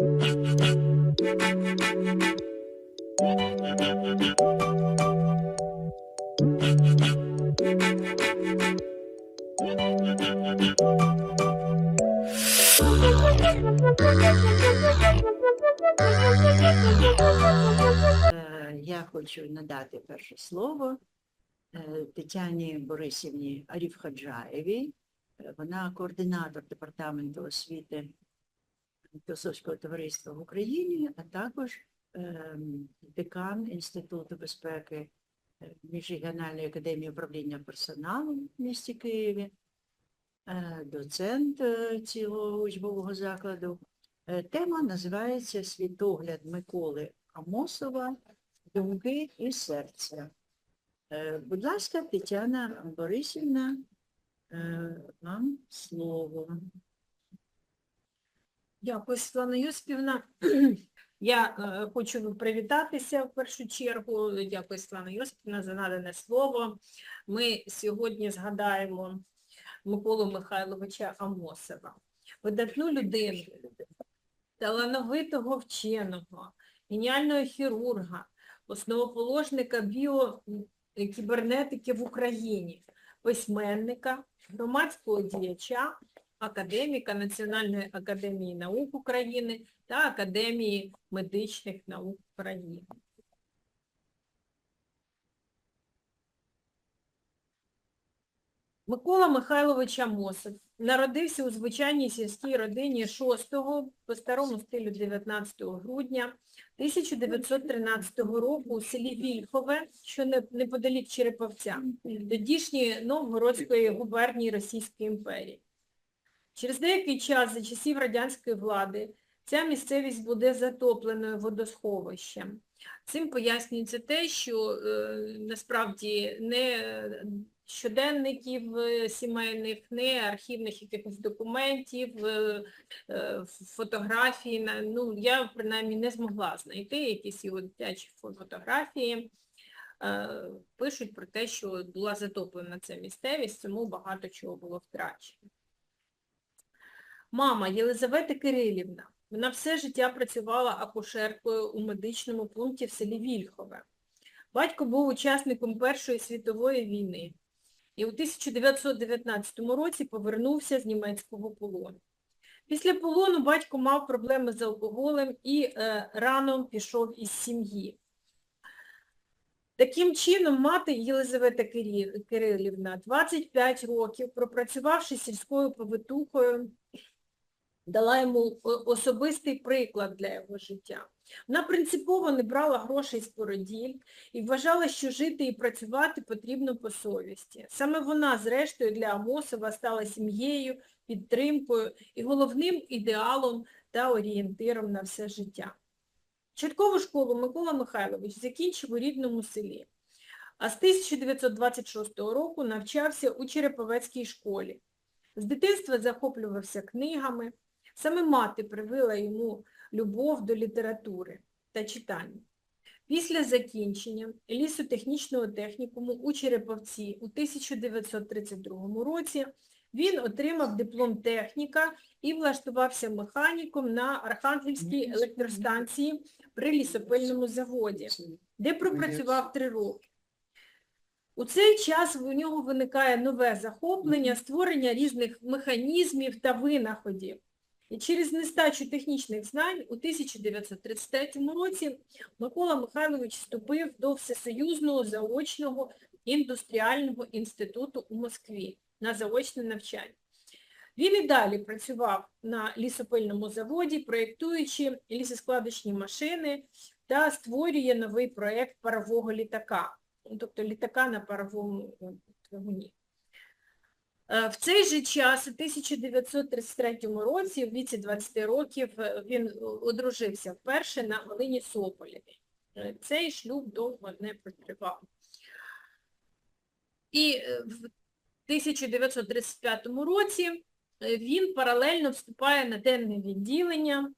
Е, Я хочу надати перше слово е, Тетяні Борисівні Аріфхаджаєвій. Е, Вона координатор департаменту освіти Філософського товариства в Україні, а також ем, декан Інституту безпеки е, Міжрегіональної академії управління персоналом в місті Києві, е, доцент е, цього учбового закладу. Тема називається Світогляд Миколи Амосова Думки і серця. Будь ласка, Тетяна Борисівна, вам слово. Дякую, Світлана Йосипівна. Я е, хочу привітатися в першу чергу. Дякую, Світлана Йосипівна, за надане слово. Ми сьогодні згадаємо Миколу Михайловича Амосова, видатну людину, талановитого вченого, геніального хірурга, основоположника біокібернетики в Україні, письменника, громадського діяча, академіка Національної академії наук України та Академії медичних наук України. Микола Михайлович Амосов народився у звичайній сільській родині 6 по старому стилю 19 грудня 1913 року у селі Вільхове, що неподалік Череповця, тодішньої Новгородської губернії Російської імперії. Через деякий час за часів радянської влади ця місцевість буде затопленою водосховищем. Цим пояснюється те, що е, насправді не щоденників е, сімейних, не архівних якихось документів, е, е, фотографій. Ну, я принаймні не змогла знайти якісь його дитячі фотографії. Е, Пишуть про те, що була затоплена ця місцевість, тому багато чого було втрачено. Мама Єлизавета Кирилівна. Вона все життя працювала акушеркою у медичному пункті в селі Вільхове. Батько був учасником Першої світової війни і у 1919 році повернувся з німецького полону. Після полону батько мав проблеми з алкоголем і е, рано пішов із сім'ї. Таким чином, мати Єлизавета Кирилівна 25 років, пропрацювавши сільською повитухою, дала йому особистий приклад для його життя. Вона принципово не брала грошей з породіль і вважала, що жити і працювати потрібно по совісті. Саме вона, зрештою, для Амосова стала сім'єю, підтримкою і головним ідеалом та орієнтиром на все життя. Початкову школу Микола Михайлович закінчив у рідному селі, а з 1926 року навчався у Череповецькій школі. З дитинства захоплювався книгами, Саме мати привила йому любов до літератури та читання. Після закінчення лісотехнічного технікуму у Череповці у 1932 році він отримав диплом техніка і влаштувався механіком на Архангельській електростанції при лісопильному заводі, де пропрацював три роки. У цей час у нього виникає нове захоплення, створення різних механізмів та винаходів. І через нестачу технічних знань у 1933 році Микола Михайлович вступив до Всесоюзного заочного індустріального інституту у Москві на заочне навчання. Він і далі працював на лісопильному заводі, проєктуючи лісоскладочні машини та створює новий проєкт парового літака, тобто літака на паровому двигуні. Е, В цей же час, у 1933 році, в віці 20 років, е, він одружився вперше на Галині Сополєвій. Е, Цей шлюб довго не протривав. І в 1935 році він паралельно вступає на денне відділення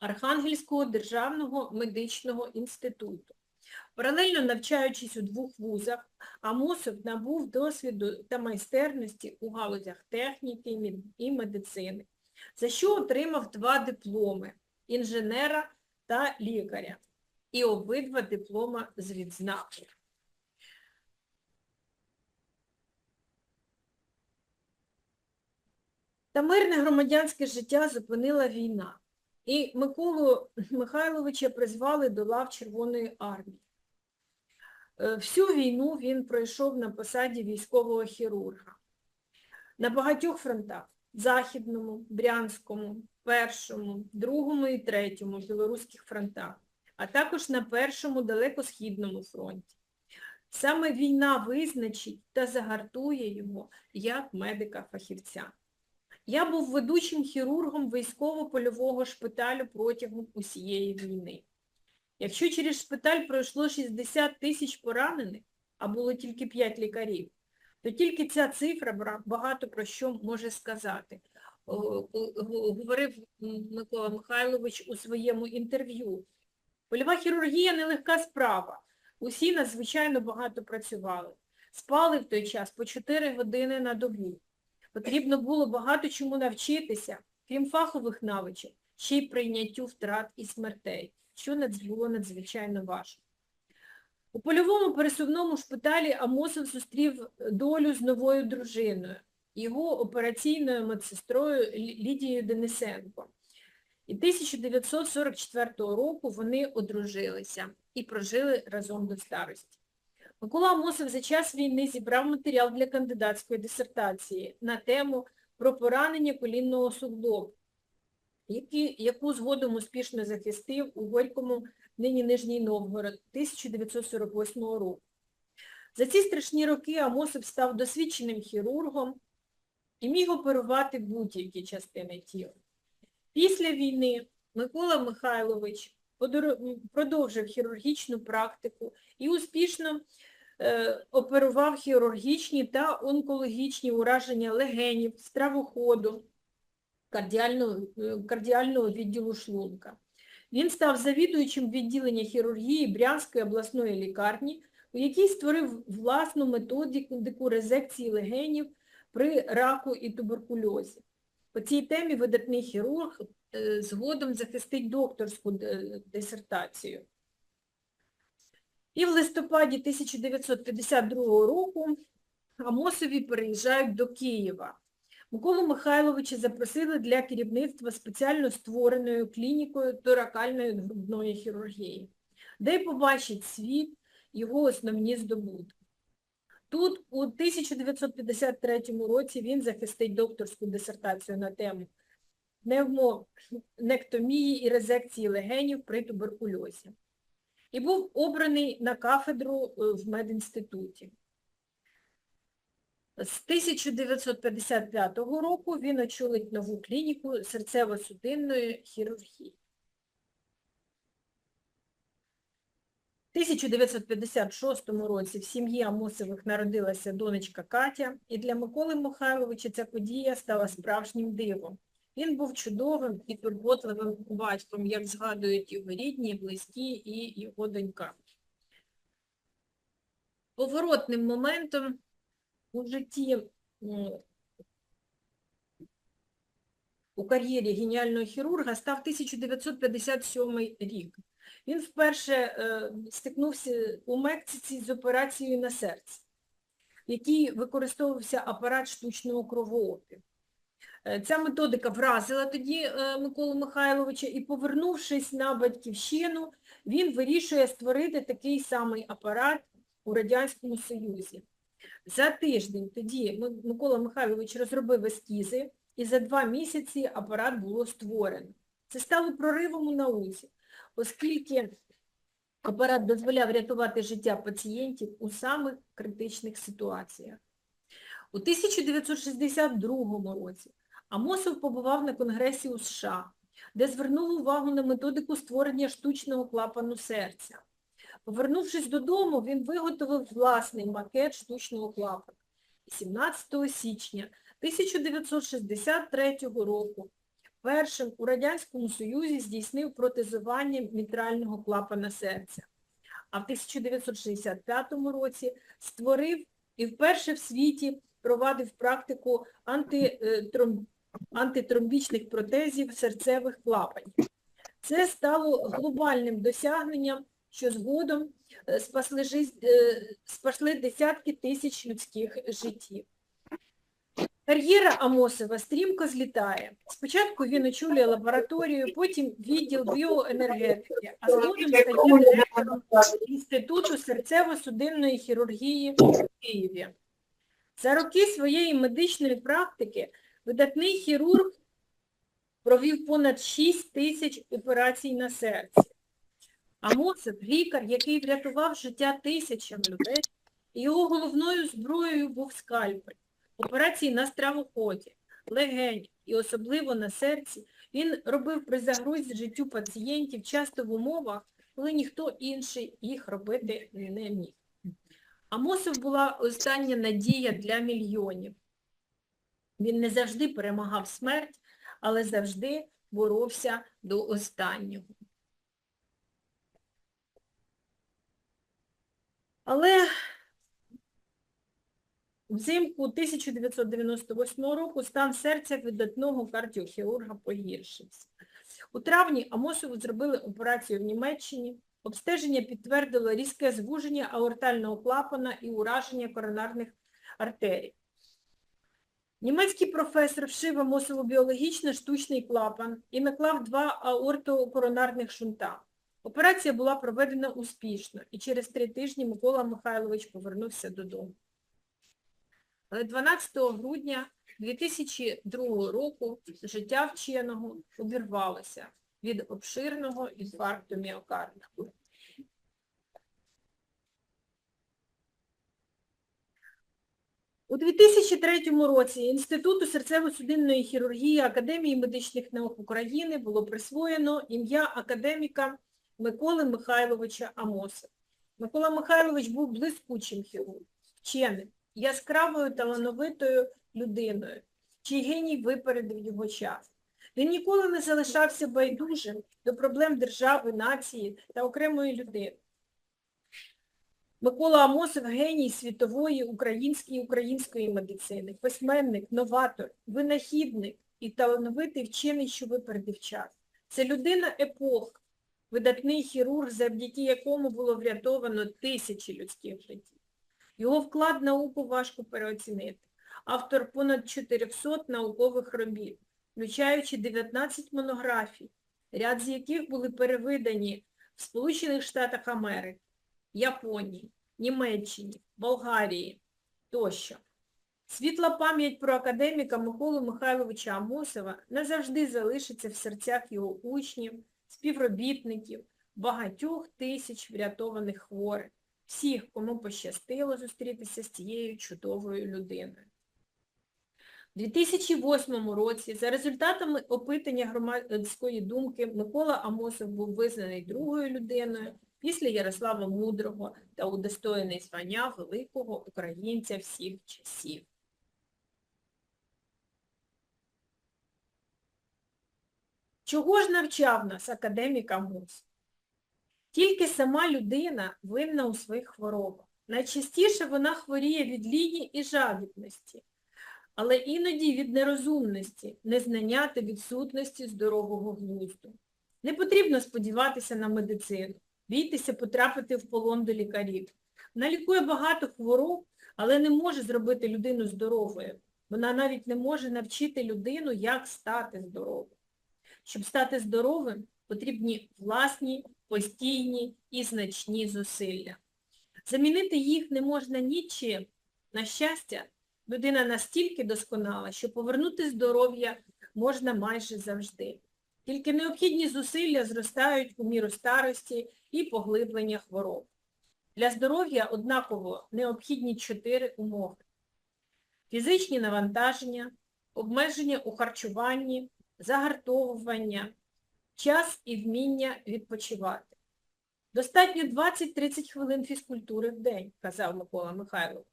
Архангельського державного медичного інституту. Паралельно навчаючись у двох вузах, Амосов набув досвіду та майстерності у галузях техніки і медицини, за що отримав два дипломи інженера та лікаря. І обидва диплома з відзнакою. Та мирне громадянське життя зупинила війна. І Миколу Михайловича призвали до лав Червоної армії. Е, Всю війну він пройшов на посаді військового хірурга. На багатьох фронтах Західному, Брянському, Першому, Другому і Третьому білоруських фронтах, а також на Першому далекосхідному фронті. Саме війна визначить та загартує його як медика-фахівця. Я був ведучим хірургом військово-польового шпиталю протягом усієї війни. Якщо через шпиталь пройшло 60 тисяч поранених, а було тільки 5 лікарів, то тільки ця цифра багато про що може сказати. Говорив Микола Михайлович у своєму інтерв'ю. Польова хірургія – нелегка справа. Усі надзвичайно багато працювали. Спали в той час по 4 години на добу. Потрібно було багато чому навчитися, крім фахових навичок, ще й прийняттю втрат і смертей, що було надзвичайно важко. У польовому пересувному шпиталі Амосов зустрів долю з новою дружиною, його операційною медсестрою Лідією Денисенко. І 1944 року вони одружилися і прожили разом до старості. Микола Амосов за час війни зібрав матеріал для кандидатської дисертації на тему про поранення колінного суглобу, які, яку згодом успішно захистив у Горькому, нині Нижній Новгород, 1948 року. За ці страшні роки Амосов став досвідченим хірургом і міг оперувати будь-які частини тіла. Після війни Микола Михайлович продовжив хірургічну практику і успішно е, оперував хірургічні та онкологічні ураження легенів, стравоходу, кардіального, е, кардіального відділу шлунка. Він став завідуючим відділення хірургії Брянської обласної лікарні, у якій створив власну методику резекції легенів при раку і туберкульозі. По цій темі видатний хірург е, згодом захистить докторську дисертацію. І в листопаді 1952 року Амосові переїжджають до Києва. Миколу Михайловича запросили для керівництва спеціально створеною клінікою торакальної грудної хірургії, де й побачить світ його основні здобутки. Тут у 1953 році він захистить докторську дисертацію на тему пневмонектомії і резекції легенів при туберкульозі. І був обраний на кафедру е, в медінституті. З 1955 року він очолить нову клініку серцево-судинної хірургії. В 1956 році в сім'ї Амосових народилася донечка Катя, і для Миколи Михайловича ця подія стала справжнім дивом. Він був чудовим і турботливим батьком, як згадують його рідні, близькі і його донька. Поворотним моментом у житті, у кар'єрі геніального хірурга став 1957 рік. Він вперше е, стикнувся у Мексиці з операцією на серці, в якій використовувався апарат штучного кровоопігу. Е, Ця методика вразила тоді е, Миколу Михайловича і, повернувшись на батьківщину, він вирішує створити такий самий апарат у Радянському Союзі. За тиждень тоді Микола Михайлович розробив ескізи, і за два місяці апарат було створено. Це стало проривом у науці, оскільки апарат дозволяв рятувати життя пацієнтів у самих критичних ситуаціях. У 1962 році Амосов побував на Конгресі у США, де звернув увагу на методику створення штучного клапану серця. Повернувшись додому, він виготовив власний макет штучного клапана. 17 січня 1963 року першим у Радянському Союзі здійснив протезування мітрального клапана серця. А в 1965 році створив і вперше в світі провадив практику антитром- антитромбічних протезів серцевих клапанів. Це стало глобальним досягненням, що згодом е, спасли, життя- е, спасли десятки тисяч людських життів. Кар'єра Амосова стрімко злітає. Спочатку він очолює лабораторію, потім відділ біоенергетики, а згодом стає директором Інституту серцево-судинної хірургії в Києві. За роки своєї медичної практики видатний хірург провів понад 6 тисяч операцій на серці. Амосов – лікар, який врятував життя тисячам людей, його головною зброєю був скальпель. Операції на стравоході, легень і особливо на серці він робив при загрозі життю пацієнтів часто в умовах, коли ніхто інший їх робити не міг. Амосов була остання надія для мільйонів. Він не завжди перемагав смерть, але завжди боровся до останнього. Але взимку 1998 року стан серця видатного кардіохірурга погіршився. У травні Амосову зробили операцію в Німеччині. Обстеження підтвердило різке звуження аортального клапана і ураження коронарних артерій. Німецький професор вшив Амосову біологічно штучний клапан і наклав два аортокоронарних шунта. Операція була проведена успішно, і через три тижні Микола Михайлович повернувся додому. Але 12 грудня 2002 року життя вченого обірвалося від обширного інфаркту міокарда. У 2003 році Інституту серцево-судинної хірургії Академії медичних наук України було присвоєно ім'я академіка Миколи Михайловича Амоса. Микола Михайлович був блискучим хірургом, вченим, яскравою талановитою людиною, чий геній випередив його час. Він ніколи не залишався байдужим до проблем держави, нації та окремої людини. Микола Амосов – геній світової української української медицини, письменник, новатор, винахідник і талановитий вчений, що випередив час. Це людина епох, видатний хірург, завдяки якому було врятовано тисячі людських життів. Його вклад в науку важко переоцінити. Автор понад 400 наукових робіт, включаючи 19 монографій, ряд з яких були перевидані в Сполучених Штатах Америки, Японії, Німеччині, Болгарії тощо. Світла пам'ять про академіка Миколу Михайловича Амосова назавжди залишиться в серцях його учнів, співробітників, багатьох тисяч врятованих хворих, всіх, кому пощастило зустрітися з цією чудовою людиною. У 2008 році за результатами опитання громадської думки Микола Амосов був визнаний другою людиною після Ярослава Мудрого та удостоєний звання великого українця всіх часів. Чого ж навчав нас академік Амосов? Тільки сама людина винна у своїх хворобах. Найчастіше вона хворіє від ліні і жадібності, але іноді від нерозумності, незнання та відсутності здорового глузду. Не потрібно сподіватися на медицину, бійтеся потрапити в полон до лікарів. Вона лікує багато хвороб, але не може зробити людину здоровою. Вона навіть не може навчити людину, як стати здоровим. Щоб стати здоровим, потрібні власні, постійні і значні зусилля. Замінити їх не можна нічим. На щастя, людина настільки досконала, що повернути здоров'я можна майже завжди. Тільки необхідні зусилля зростають у міру старості і поглиблення хвороб. Для здоров'я однаково необхідні чотири умови. Фізичні навантаження, обмеження у харчуванні, загартовування, час і вміння відпочивати. Достатньо 20-30 хвилин фізкультури в день, казав Микола Михайлович.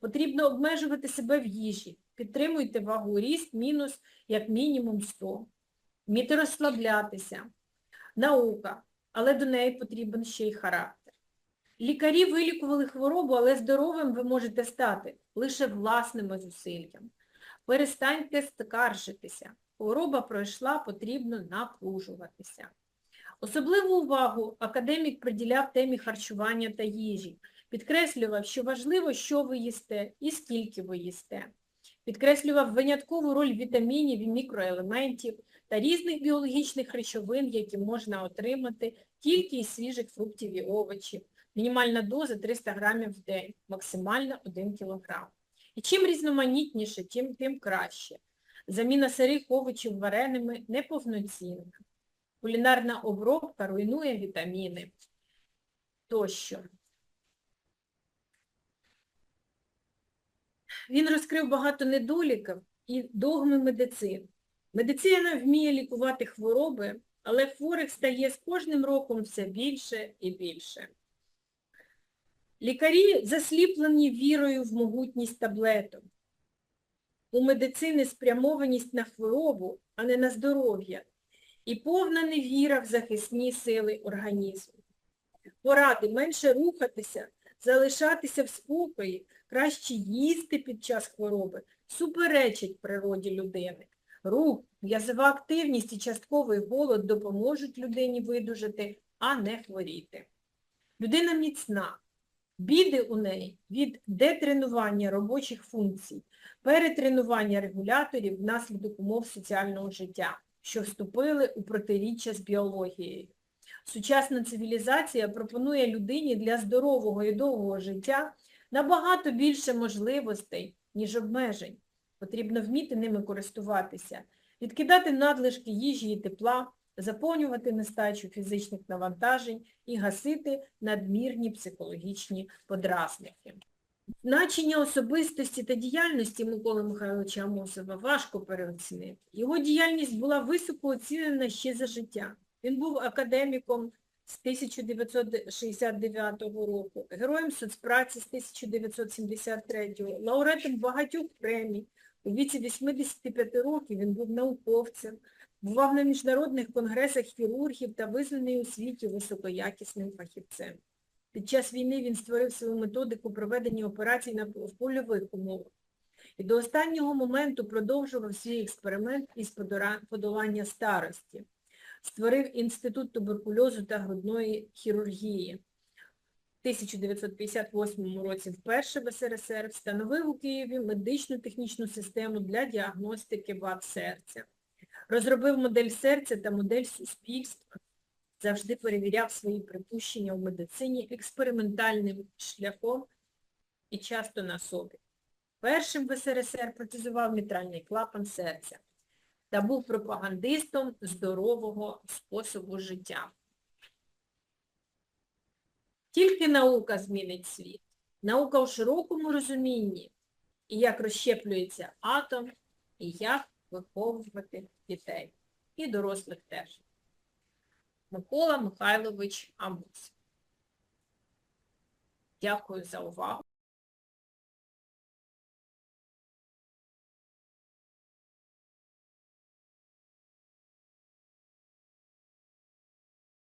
Потрібно обмежувати себе в їжі. Підтримуйте вагу ріст мінус як мінімум 100. Вміти розслаблятися. Наука, але до неї потрібен ще й характер. Лікарі вилікували хворобу, але здоровим ви можете стати лише власними зусиллями. Перестаньте скаржитися. Хвороба пройшла, потрібно напружуватися. Особливу увагу академік приділяв темі харчування та їжі, підкреслював, що важливо, що ви їсте і скільки ви їсте. Підкреслював виняткову роль вітамінів і мікроелементів та різних біологічних речовин, які можна отримати тільки із свіжих фруктів і овочів. Мінімальна доза 300 грамів в день, максимально 1 кілограм. І чим різноманітніше, тим, тим краще. Заміна сирих овочів вареними неповноцінна. Кулінарна обробка руйнує вітаміни тощо. Він розкрив багато недоліків і догми медицини. Медицина вміє лікувати хвороби, але хворих стає з кожним роком все більше і більше. Лікарі засліплені вірою в могутність таблеток. У медицини спрямованість на хворобу, а не на здоров'я, і повна невіра в захисні сили організму. Поради менше рухатися, залишатися в спокої, краще їсти під час хвороби, суперечить природі людини. Рух, м'язова активність і частковий голод допоможуть людині видужати, а не хворіти. Людина міцна. Біди у неї від детренування робочих функцій, перетренування регуляторів внаслідок умов соціального життя, що вступили у протиріччя з біологією. Сучасна цивілізація пропонує людині для здорового і довгого життя набагато більше можливостей, ніж обмежень. Потрібно вміти ними користуватися, відкидати надлишки їжі і тепла, заповнювати нестачу фізичних навантажень і гасити надмірні психологічні подразники. Значення особистості та діяльності Миколи Михайловича Амосова важко переоцінити. Його діяльність була високо оцінена ще за життя. Він був академіком з 1969 року, героєм соцпраці з 1973, лауреатом багатьох премій. У віці 85 років він був науковцем, бував на міжнародних конгресах хірургів та визнаний у світі високоякісним фахівцем. Під час війни він створив свою методику проведення операцій на польових умовах. І до останнього моменту продовжував свій експеримент із подолання старості. Створив Інститут туберкульозу та грудної хірургії. В 1958 році вперше в СРСР встановив у Києві медичну технічну систему для діагностики вад серця. Розробив модель серця та модель суспільства. Завжди перевіряв свої припущення у медицині експериментальним шляхом і часто на собі. Першим в СРСР протезував мітральний клапан серця та був пропагандистом здорового способу життя. Тільки наука змінить світ. Наука у широкому розумінні, і як розщеплюється атом, і як виховувати дітей. І дорослих теж. Микола Михайлович Амус. Дякую за увагу.